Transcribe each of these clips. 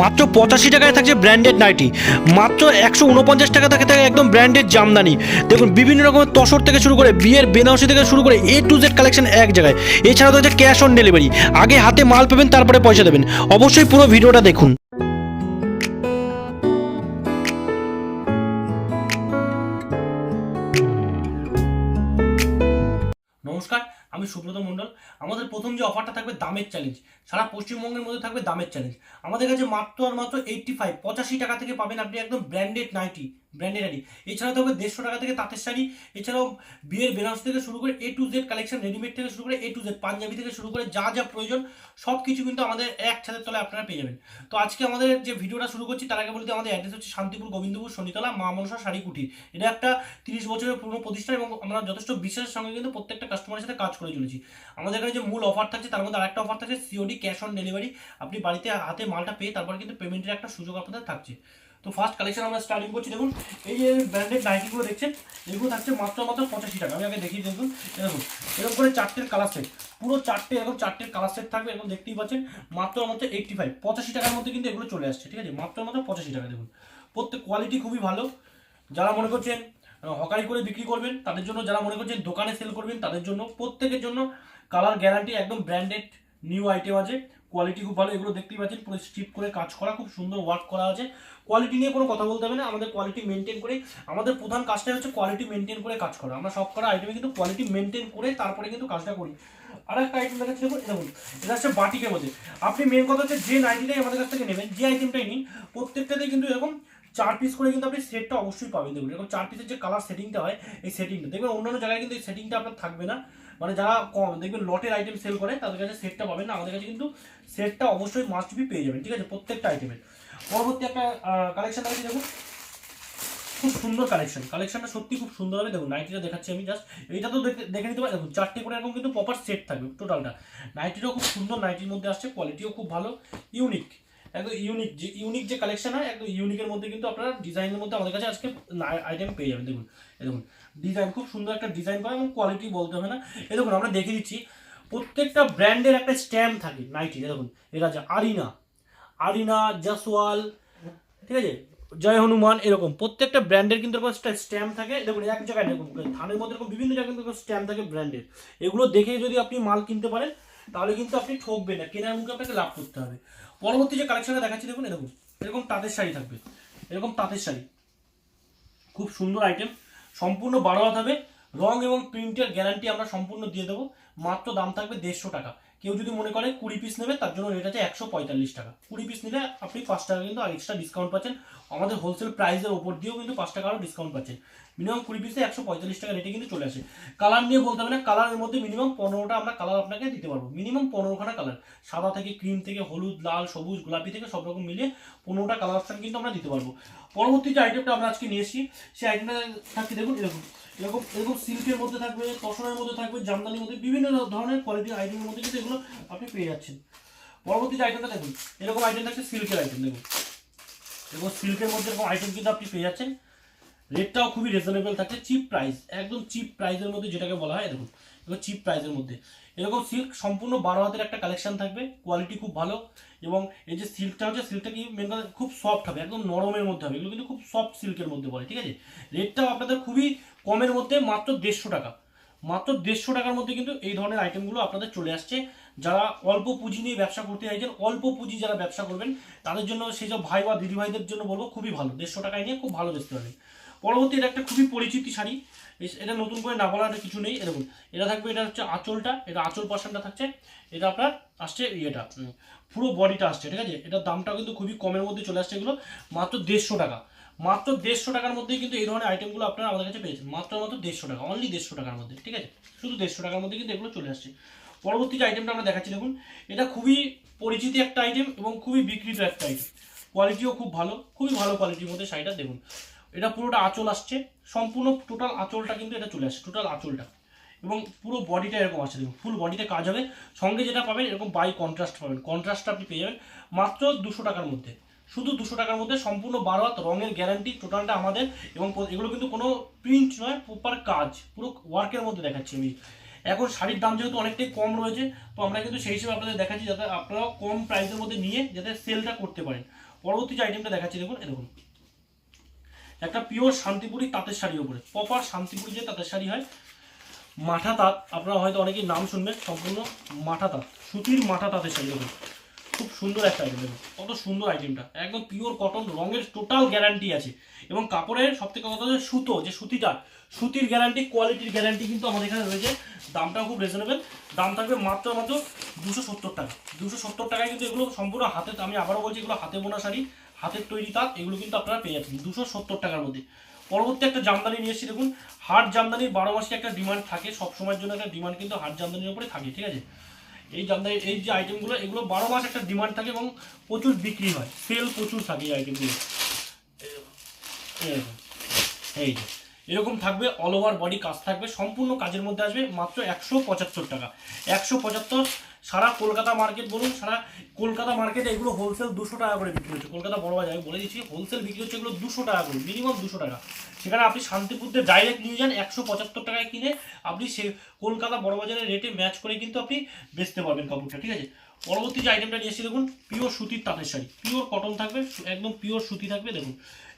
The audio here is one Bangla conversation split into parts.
মাত্র পঁচাশি টাকায় থাকছে ব্র্যান্ডেড নাইটি। মাত্র একশো উনপঞ্চাশ টাকা থেকে থাকে একদম ব্র্যান্ডেড জামদানি। দেখুন, বিভিন্ন রকমের তসর থেকে শুরু করে, বিয়ের বেনারসি থেকে শুরু করে এ টু জেড কালেকশন এক জায়গায়। এছাড়াও তো ক্যাশ অন ডেলিভারি আগে হাতে মাল পাবেন, তারপরে পয়সা দেবেন। অবশ্যই পুরো ভিডিওটা দেখুন। নমস্কার আমি সুব্রত মণ্ডল। আমাদের প্রথম যে অফারটা থাকবে দামের চ্যালেঞ্জ সারা পশ্চিমবঙ্গের মধ্যে থাকবে দামের চ্যালেঞ্জ আমাদের কাছে মাত্র আর মাত্র এইটটি ফাইভ পঁচাশি টাকা থেকে পাবেন আপনি একদম ব্র্যান্ডেড নাইটি ব্র্যান্ডেড শাড়ি এছাড়াও থাকবে দেড়শো টাকা থেকে তাঁতের শাড়ি, এছাড়াও বিয়ের বেনারস থেকে শুরু করে A to Z collection readymade থেকে শুরু করে এ টু জেড পাঞ্জাবি থেকে শুরু করে যা যা প্রয়োজন সব কিছু কিন্তু আমাদের এক ছাদের তলায় আপনারা পেয়ে যাবেন। তো আজকে আমাদের যে ভিডিওটা শুরু করছি, তার আগে বলতে আমাদের অ্যাড্রেস হচ্ছে শান্তিপুর গোবিন্দপুর শনিতলা, মা মনসা শাড়ি কুটির। এটা একটা তিরিশ বছরের পুরনো প্রতিষ্ঠান এবং আমরা যথেষ্ট বিশ্বাসের সঙ্গে কিন্তু প্রত্যেকটা কাস্টমারের সাথে কাজ করে চলেছি। আমাদের এখানে যে মূল অফার থাকছে, তার মধ্যে আরেকটা অফার থাকছে সিওডি ক্যাশ অন ডেলিভারি আপনি বাড়িতে হাতে মালটা পেয়ে তারপর কিন্তু পেমেন্টের একটা সুযোগ আপনাদের থাকছে। তো ফার্স্ট কালেকশন আমরা স্টার্টিং করছি, দেখুন, এই যে ব্র্যান্ডেড নাইটিগুলো দেখছেন, এগুলো থাকছে মাত্র মাত্র পঁচাশি টাকা। আমি আগে দেখিয়ে দেখুন এরকম এরকম করে চারটের কালার সেট পুরো চারটে এরকম চারটের কালার সেট থাকবে এরকম দেখতেই পাচ্ছেন, মাত্র মাত্র এইটটি ফাইভ পঁচাশি টাকার মধ্যে কিন্তু এগুলো চলে আসছে, ঠিক আছে? মাত্র মাত্র পঁচাশি টাকা, দেখুন। প্রত্যেক কোয়ালিটি খুবই ভালো। যারা মনে করছেন হকারি করে বিক্রি করবেন, তাদের জন্য যারা মনে করছেন দোকানে সেল করবেন, তাদের জন্য প্রত্যেকের জন্য কালার গ্যারান্টি একদম ব্র্যান্ডেড নিউ আইটেম আছে। কোয়ালিটি খুব ভালো, এগুলো দেখতেই পাচ্ছেন, পুরো স্ট্রিপ করে কাজ করা, খুব সুন্দর ওয়ার্ক করা আছে। কোয়ালিটি নিয়ে কোনো কথা বলতে হবে না, আমাদের কোয়ালিটি মেনটেন করে, আমাদের প্রধান কাজটাই হচ্ছে কোয়ালিটি মেনটেন করে কাজ করা। আমরা সব করা আইটেমে কিন্তু কোয়ালিটি মেনটেন করে তারপরে কিন্তু কাজটা করি। আর একটা আইটেম দেখাচ্ছি, দেখুন দেখুন এটা হচ্ছে বাটিকের মধ্যে। আপনি মেন কথা হচ্ছে যে নাইটিটাই আমাদের কাছ থেকে নেবেন, যে আইটেমটাই নিন, প্রত্যেকটাতে কিন্তু এরকম চার পিস করে কিন্তু আপনি সেটটা অবশ্যই পাবেন। দেখুন, এরকম চার পিসের যে কালার সেটিংটা হয়, এই সেটিংটা দেখবেন অন্যান্য জায়গায় কিন্তু এই সেটিংটা আপনার থাকবে না। মানে যারা কম, দেখবেন লটের আইটেম সেল করে, তাদের কাছে সেটটা পাবেন না, আমাদের কাছে কিন্তু সেটটা অবশ্যই মাস্ট বি পেয়ে যাবেন, ঠিক আছে? প্রত্যেকটা আইটেমের পরবর্তী একটা কালেকশন আছে দেখুন। খুব সুন্দর কালেকশন কালেকশনটা সত্যি খুব সুন্দর হবে। দেখুন নাইটিটা দেখাচ্ছি আমি জাস্ট এইটা তো দেখে নিতে পারেন দেখুন, চারটে করে এরকম কিন্তু প্রপার সেট থাকবে টোটালটা নাইটিটাও খুব সুন্দর নাইটির মধ্যে আসছে। কোয়ালিটিও খুব ভালো। ইউনিক একদম ইউনিক যে ইউনিক যে কালেকশন হয়, একদম ইউনিকের মধ্যে কিন্তু আপনারা ডিজাইনের মধ্যে আমাদের কাছে আজকে আইটেম পেয়ে যাবেন। দেখুন দেখুন ডিজাইন খুব সুন্দর একটা ডিজাইন করা এবং কোয়ালিটি বলতে হবে না। এই দেখুন, আমরা দেখে দিচ্ছি, প্রত্যেকটা ব্র্যান্ডের একটা স্ট্যাম্প থাকে নাইটি দেখুন, এটা আছে আরিনা আরিনা জাসওয়াল ঠিক আছে? জয় হনুমান, এরকম। প্রত্যেকটা ব্র্যান্ডের কিন্তু এরকম স্ট্যাম্প থাকে। দেখুন এক জায়গায় দেখুন থানের মধ্যে এরকম বিভিন্ন জায়গায় কিন্তু স্ট্যাম্প থাকে ব্র্যান্ডের এগুলো দেখে যদি আপনি মাল কিনতে পারেন, তাহলে কিন্তু আপনি ঠকবেন না। কেনার মুখে আপনাকে লাভ করতে হবে। পরবর্তী যে কালেকশনটা দেখাচ্ছি, দেখুন এরকম এরকম তাঁতের শাড়ি থাকবে। এরকম তাঁতের শাড়ি। খুব সুন্দর আইটেম সম্পূর্ণ বারো হাত হবে। রং এবং প্রিন্টের গ্যারান্টি আমরা সম্পূর্ণ দিয়ে দেবো। মাত্র দাম থাকবে দেড়শো টাকা। কেউ যদি মনে করে কুড়ি পিস নেবে, তার জন্য রেট আছে একশো পঁয়তাল্লিশ টাকা। কুড়ি পিস নিলে আপনি পাঁচ টাকা কিন্তু আর এক্সট্রা ডিসকাউন্ট পাচ্ছেন। আমাদের হোলসেল প্রাইসের ওপর দিয়েও কিন্তু পাঁচ টাকা আরও ডিসকাউন্ট পাচ্ছেন। মিনিমাম কুড়ি পিসে একশো পঁয়তাল্লিশ টাকা রেটে কিন্তু চলে আসে। কালার নিয়ে বলতে হবে না কালারের মধ্যে মিনিমাম পনেরোটা আমরা কালার আপনাকে দিতে পারব। মিনিমাম পনেরোখানা কালার সাদা থেকে ক্রিম থেকে হলুদ, লাল, সবুজ, গোলাপি থেকে সব রকম মিলিয়ে পনেরোটা কালার অপশন কিন্তু আমরা দিতে পারব। পরবর্তী যে আইটেমটা আমরা আজকে নিয়ে এসেছি, সেই আইটেমটা থাকছে দেখুন, এরকম। এরকম এরকম সিল্কের মধ্যে থাকবে, তসরের মধ্যে থাকবে, জামদানির মধ্যে বিভিন্ন ধরনের কোয়ালিটির আইটেমের মধ্যে কিন্তু এগুলো আপনি পেয়ে যাচ্ছেন। পরবর্তী যে আইটেমটা দেখুন, এরকম আইটেম থাকছে সিল্কের আইটেম দেখুন। এবং সিল্কের মধ্যে এরকম আইটেম কিন্তু আপনি পেয়ে যাচ্ছেন। রেটটাও খুবই রিজনেবল থাকছে চিপ প্রাইস একদম চিপ প্রাইসের মধ্যে যেটাকে বলা হয়, দেখুন এগুলো চিপ প্রাইসের মধ্যে। এরকম সিল্ক সম্পূর্ণ বারো হাতের একটা কালেকশন থাকবে কোয়ালিটি খুব ভালো। এবং এই যে সিল্কটা হচ্ছে সিল্কটা কি মেন খুব সফট হবে, একদম নরমের মধ্যে হবে, এগুলো কিন্তু খুব সফট সিল্কের মধ্যে পড়ে ঠিক আছে? রেটটাও আপনাদের খুবই কমের মধ্যে মাত্র দেড়শো টাকা। মাত্র দেড়শো টাকার মধ্যে কিন্তু এই ধরনের আইটেমগুলো আপনাদের চলে আসছে। যারা অল্প পুঁজি নিয়ে ব্যবসা করতে চাইছেন, অল্প পুঁজি যারা ব্যবসা করবেন, তাদের জন্য সেই সব ভাই বা দিদি ভাইদের জন্য বলব খুবই ভালো। দেড়শো টাকায় নিয়ে খুব ভালো বেচতে পারবেন। পরবর্তী এটা একটা খুবই পরিচিতি শাড়ি। এটা নতুন করে না বলার কিছু নেই। এরকম, এটা থাকবে, এটা হচ্ছে আঁচলটা, এটা আঁচল পার্সেন্টটা থাকছে। এটা আপনার আসছে ইয়েটা পুরো বডিটা আসছে, ঠিক আছে? এটার দামটাও কিন্তু খুবই কমের মধ্যে চলে আসছে এগুলো, মাত্র দেড়শো টাকা। মাত্র দেড়শো টাকার মধ্যেই কিন্তু এই ধরনের আইটেমগুলো আপনারা আমাদের কাছে পেয়েছেন। মাত্র মাত্র দেড়শো টাকা অনলি দেড়শো টাকার মধ্যে, ঠিক আছে? শুধু দেড়শো টাকার মধ্যে কিন্তু এগুলো চলে আসছে। পরবর্তী যে আইটেমটা আমরা দেখাচ্ছি, দেখুন, এটা খুবই পরিচিতি একটা আইটেম এবং খুবই বিক্রিত একটা আইটেম কোয়ালিটিও খুব ভালো, খুবই ভালো কোয়ালিটির মধ্যে শাড়িটা, দেখুন। এটা পুরোটা আঁচল আসছে, সম্পূর্ণ টোটাল আঁচলটা কিন্তু এটা চলে আসছে টোটাল আঁচলটা। এবং পুরো বডিটা এরকম আসছে, দেখুন ফুল বডিতে কাজ হবে। সঙ্গে যেটা পাবেন, এরকম বাই কন্ট্রাস্ট পাবেন। কন্ট্রাস্টটা আপনি পেয়ে যাবেন মাত্র দুশো টাকার মধ্যে। শুধু দুশো টাকার মধ্যে সম্পূর্ণ বারো হাত রঙের গ্যারান্টি টোটালটা আমাদের এবং এগুলো কিন্তু কোনো প্রিন্ট নয় প্রপার কাজ। পুরো ওয়ার্কের মধ্যে দেখাচ্ছি আমি। এখন শাড়ির দাম যেহেতু অনেকটাই কম রয়েছে, তো আমরা কিন্তু সেই হিসেবে আপনাদের দেখাচ্ছি যাতে আপনারাও কম প্রাইসের মধ্যে নিয়ে যাতে সেলটা করতে পারেন। পরবর্তী যে আইটেমটা দেখাচ্ছি, দেখুন এরকম একটা পিওর শান্তিপুরি তাঁতের শাড়ির উপরে প্রপার শান্তিপুরি যে তাঁতের শাড়ি হয়, মাঠা তাঁত, আপনারা হয়তো অনেকেই নাম শুনবেন, সম্পূর্ণ মাঠা তাঁত, সুতির মাঠা তাঁতের শাড়ি, দেখুন। খুব সুন্দর একটা আইটেম দেখুন, কত সুন্দর আইটেমটা একদম পিওর কটন রঙের টোটাল গ্যারান্টি আছে। এবং কাপড়ের সব থেকে কথা হচ্ছে সুতো, যে সুতিটা, সুতির গ্যারান্টি কোয়ালিটির গ্যারান্টি কিন্তু আমাদের এখানে রয়েছে। দামটাও খুব রিজনেবল দাম থাকবে মাত্র মাত্র দুশো সত্তর টাকা। দুশো সত্তর টাকায় কিন্তু এগুলো সম্পূর্ণ হাতে, আমি আবারও বলছি, এগুলো হাতে বোনা শাড়ি, হাতের তৈরি তাঁত, এগুলো কিন্তু আপনারা পেয়ে যাচ্ছেন দুশো সত্তর টাকার মধ্যে। পরবর্তী একটা জামদানি নিয়ে এসেছি, দেখুন, হাট জামদানির বারো মাসে একটা ডিমান্ড থাকে সব সময়ের জন্য একটা ডিমান্ড কিন্তু হাট জামদানির উপরে থাকে, ঠিক আছে? এই জামদানি এই যে আইটেমগুলো এগুলো বারো মাস একটা ডিমান্ড থাকে এবং প্রচুর বিক্রি হয়। সেল প্রচুর থাকে এই আইটেমগুলো এই যে, এরকম থাকবে অল ওভার বডি কাজ থাকবে, সম্পূর্ণ কাজের মধ্যে আসবে মাত্র একশো পঁচাত্তর টাকা। একশো পঁচাত্তর সারা কলকাতা মার্কেট বলুন, সারা কলকাতা মার্কেটে এগুলো হোলসেল দুশো টাকা করে বিক্রি হচ্ছে। কলকাতা বড় বাজারে বলে দিচ্ছি হোলসেল বিক্রি হচ্ছে এগুলো দুশো টাকা করে মিনিমাম দুশো টাকা। সেখানে আপনি শান্তিপুরতে ডাইরেক্ট নিয়ে যান, একশো পঁচাত্তর টাকায় কিনে আপনি সে কলকাতা বড় বাজারের রেটে ম্যাচ করে কিন্তু আপনি বেচতে পারবেন কাপড়টা, ঠিক আছে? পরবর্তী যে আইটেমটা নিয়ে এসেছি, দেখুন পিওর সুতির তাঁতের শাড়ি। পিওর কটন থাকবে, একদম পিওর সুতি থাকবে, দেখুন।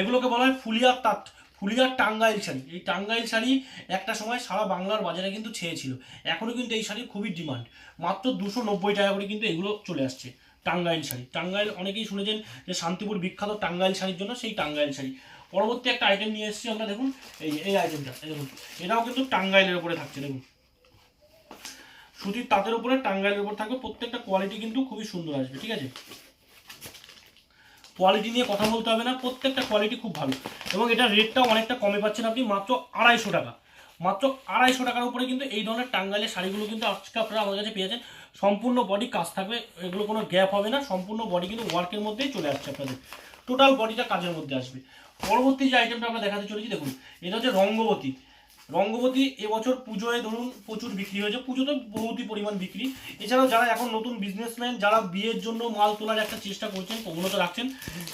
এগুলোকে বলা হয় ফুলিয়ার তাঁত। ফুলিয়ার টাঙ্গাইল শাড়ি। এই টাঙ্গাইল শাড়ি একটা সময় সারা বাংলার বাজারে কিন্তু ছেয়েছিল। এখনও কিন্তু এই শাড়ির খুবই ডিমান্ড মাত্র দুশো নব্বই টাকা করে কিন্তু এগুলো চলে আসছে টাঙ্গাইল শাড়ি। টাঙ্গাইল অনেকেই শুনেছেন যে শান্তিপুর বিখ্যাত টাঙ্গাইল শাড়ির জন্য সেই টাঙ্গাইল শাড়ি। পরবর্তী একটা আইটেম নিয়ে এসেছি আমরা, দেখুন, এই এই আইটেমটা দেখুন, এটাও কিন্তু টাঙ্গাইলের উপরে থাকছে, দেখুন। সুতির তাঁতের উপরে টাঙ্গাইলের উপর থাকবে, প্রত্যেকটা কোয়ালিটি কিন্তু খুবই সুন্দর আসবে, ঠিক আছে? কোয়ালিটি নিয়ে কথা বলতে হবে না, প্রত্যেকটা কোয়ালিটি খুব ভালো। এবং এটার রেটটাও অনেকটা কমে পাচ্ছেন আপনি, মাত্র আড়াইশো টাকা। মাত্র আড়াইশো টাকার উপরে কিন্তু এই ধরনের টাঙ্গাইলের শাড়িগুলো কিন্তু আজকে আপনারা আমাদের কাছে পেয়েছেন সম্পূর্ণ বডি কাজ থাকবে, এগুলো কোনো গ্যাপ হবে না, সম্পূর্ণ বডি কিন্তু ওয়ার্কের মধ্যেই চলে আসছে আপনাদের। টোটাল বডিটা কাজের মধ্যে আসবে। পরবর্তী যে আইটেমটা আমরা দেখাতে চলেছি, দেখুন, এটা হচ্ছে রঙ্গবতী। রঙ্গবতী এবছর পুজোয় ধরুন প্রচুর বিক্রি হয়েছে। পুজোতে বহুতই পরিমাণ বিক্রি। এছাড়াও যারা এখন নতুন বিজনেসম্যান যারা বিয়ের জন্য মাল তোলার একটা চেষ্টা করছেন প্রবণতা রাখছেন,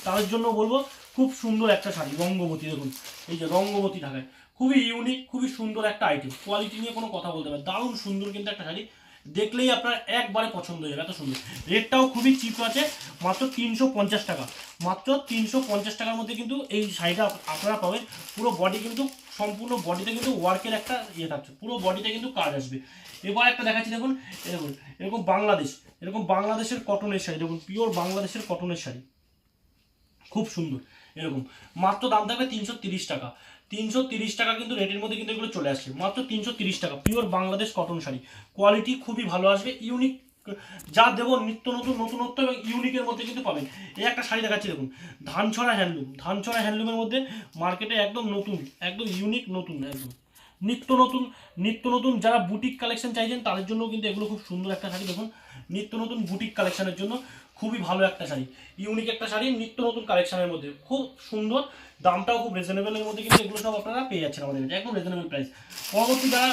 তাদের জন্য বলব খুব সুন্দর একটা শাড়ি রঙ্গবতী দেখুন। এই যে রঙ্গবতী ঢাকায়। খুবই ইউনিক খুবই সুন্দর একটা আইটেম কোয়ালিটি নিয়ে কোনো কথা বলতে হবে দারুণ সুন্দর কিন্তু একটা শাড়ি। দেখলেই আপনার একবারে পছন্দ হয়ে যাবে, এত সুন্দর। রেটটাও খুবই চিপ আছে, মাত্র তিনশো পঞ্চাশ টাকা। মাত্র তিনশো পঞ্চাশ টাকার মধ্যে কিন্তু এই শাড়িটা আপনারা পাবেন। পুরো বডি কিন্তু, সম্পূর্ণ বডিতে কিন্তু ওয়ার্কের একটা ইয়ে থাকছে। পুরো বডিতে কিন্তু কাজ আসবে। এবার একটা দেখাচ্ছি, দেখুন এরকম এরকম বাংলাদেশ, এরকম বাংলাদেশের কটনের শাড়ি, দেখুন পিওর বাংলাদেশের কটনের শাড়ি। খুব সুন্দর। এরকম। মাত্র দাম থাকবে তিনশো তিরিশ টাকা। তিনশো তিরিশ টাকা কিন্তু রেটের মধ্যে কিন্তু এগুলো চলে আসছে। মাত্র তিনশো তিরিশ টাকা। Pure Bangladesh cotton sari. Quality খুবই ভালো আসবে। ইউনিক যা দেবো নিত্য নতুন, নতুনত্ব এবং ইউনিকের মধ্যে কিন্তু পাবেন। এই একটা শাড়ি দেখাচ্ছি, দেখুন। ধানছড়া হ্যান্ডলুম ধানছড়া হ্যান্ডলুমের মধ্যে মার্কেটে একদম নতুন, একদম ইউনিক নতুন, একদম। নিত্য নতুন নিত্য নতুন যারা বুটিক কালেকশন চাইছেন, তাদের জন্য কিন্তু এগুলো খুব সুন্দর একটা শাড়ি, দেখুন। নিত্য নতুন বুটিক কালেকশনের জন্য। খুবই ভালো একটা শাড়ি। ইউনিক একটা শাড়ি, নিত্য নতুন কালেকশনের মধ্যে। খুব সুন্দর, দামটাও খুব রিজনেবলের মধ্যে কিন্তু এগুলো সব আপনারা পেয়ে যাচ্ছেন আমাদের কাছে। একদম রিজনেবল প্রাইস পরবর্তী যারা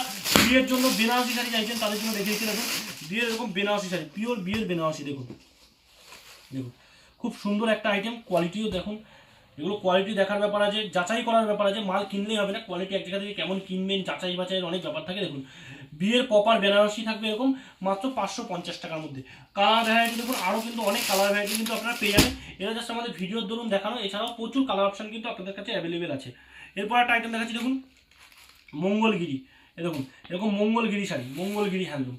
বিয়ের জন্য বেনারসি শাড়ি চাইছেন, তাদের জন্য দেখে দিচ্ছি, দেখুন, বিয়ের এরকম বেনারসি শাড়ি পিওর বিয়ের বেনারসি, দেখুন। দেখুন, খুব সুন্দর একটা আইটেম কোয়ালিটিও দেখুন। এগুলো কোয়ালিটি দেখার ব্যাপার আছে, যাচাই করার ব্যাপার আছে, মাল কিনলেই হবে না। কোয়ালিটি এক জায়গা থেকে কেমন কিনবেন যাচাই বাছাইয়ের অনেক ব্যাপার থাকে, দেখুন। বিয়ের প্রপার বেনারসি থাকবে এরকম মাত্র পাঁচশো পঞ্চাশ টাকার মধ্যে। কালার ভ্যারাইটি দেখুন আরও কিন্তু অনেক কালার ভ্যারাইটি কিন্তু আপনারা পেয়ে যাবেন। এটা জাস্ট আমাদের ভিডিওর দরুন দেখানো, এছাড়াও প্রচুর কালার অপশান কিন্তু আপনাদের কাছে অ্যাভেলেবেল আছে। এরপর একটা আইটেম দেখাচ্ছি, দেখুন, মঙ্গলগিরি। এরকম এরকম মঙ্গলগিরি শাড়ি, মঙ্গলগিরি হ্যান্ডলুম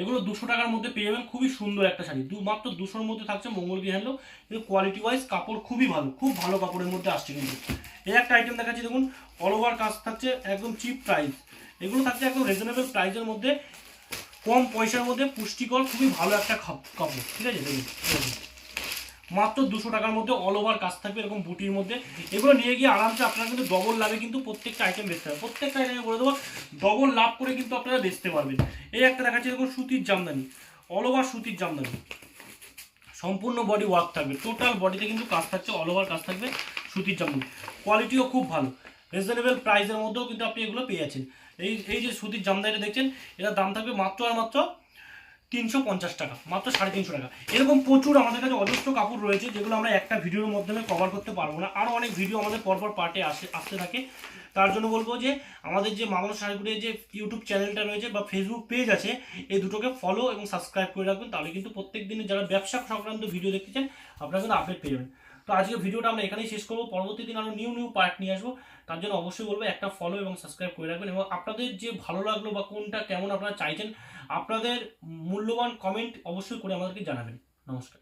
এগুলো দুশো টাকার মধ্যে পেয়ে যাবেন, খুবই সুন্দর একটা শাড়ি। দু, মাত্র দুশোর মধ্যে থাকছে মঙ্গলগিরি হ্যান্ডলুম কিন্তু কোয়ালিটি ওয়াইজ কাপড় খুবই ভালো, খুব ভালো কাপড়ের মধ্যে আসছে কিন্তু। এই একটা আইটেম দেখাচ্ছি, দেখুন অল ওভার কাজ থাকছে, একদম চিপ প্রাইস এগুলো থাকছে একদম রিজনেবল প্রাইসের মধ্যে, কম পয়সার মধ্যে পুষ্টিকর, খুবই ভালো একটা কাপড়, ঠিক আছে। মাত্র দুশো টাকার মধ্যে অল ওভার কাজ থাকবে এরকম বুটির মধ্যে। এগুলো নিয়ে গিয়ে আরামসে আপনারা কিন্তু ডবল লাভে কিন্তু প্রত্যেকটা আইটেম বেচতে হবে প্রত্যেকটা আইটেমে বলে দেবো ডবল লাভ করে কিন্তু আপনারা বেচতে পারবেন। এই একটা দেখাচ্ছে, এরকম সুতির জামদানি অল ওভার সুতির জামদানি। সম্পূর্ণ বডি ওয়ার্ক থাকবে। টোটাল বডিতে কিন্তু কাজ থাকছে অল ওভার কাজ থাকবে সুতির জামদানি। কোয়ালিটিও খুব ভালো। রিজনেবল প্রাইসের মধ্যেও কিন্তু আপনি এগুলো পেয়ে যাচ্ছেন। এই এই যে সুতির জামদানিটা দেখছেন এটার দাম থাকবে মাত্র আর মাত্র তিনশো পঞ্চাশ টাকা, মাত্র সাড়ে তিনশো টাকা। এরকম প্রচুর আমাদের কাছে অজস্র কাপড় রয়েছে, যেগুলো আমরা একটা ভিডিওর মাধ্যমে কভার করতে পারব না। আরও অনেক ভিডিও আমাদের পরপর পার্টে আসে, আসতে থাকে। তার জন্য বলব যে, আমাদের যে মামানো শাড়িগুড়ির যে ইউটিউব চ্যানেলটা রয়েছে বা ফেসবুক পেজ আছে, এই দুটোকে ফলো এবং সাবস্ক্রাইব করে রাখবেন। তাহলে কিন্তু প্রত্যেক দিনে যারা ব্যবসা সংক্রান্ত ভিডিও দেখতে চান, আপনারা কিন্তু আপডেট পেয়ে যাবেন। তো আজকে ভিডিওটা আমরা এখানেই শেষ করব। পরবর্তী দিন আরও নিউ নিউ পার্ট নিয়ে আসব। তার জন্য অবশ্যই বলব একটা ফলো এবং সাবস্ক্রাইব করে রাখবেন এবং আপনাদের যে ভালো লাগল বা কোনটা কেমন আপনারা চাইছেন, আপনাদের মূল্যবান কমেন্ট অবশ্যই করে আমাদেরকে জানাবেন। নমস্কার।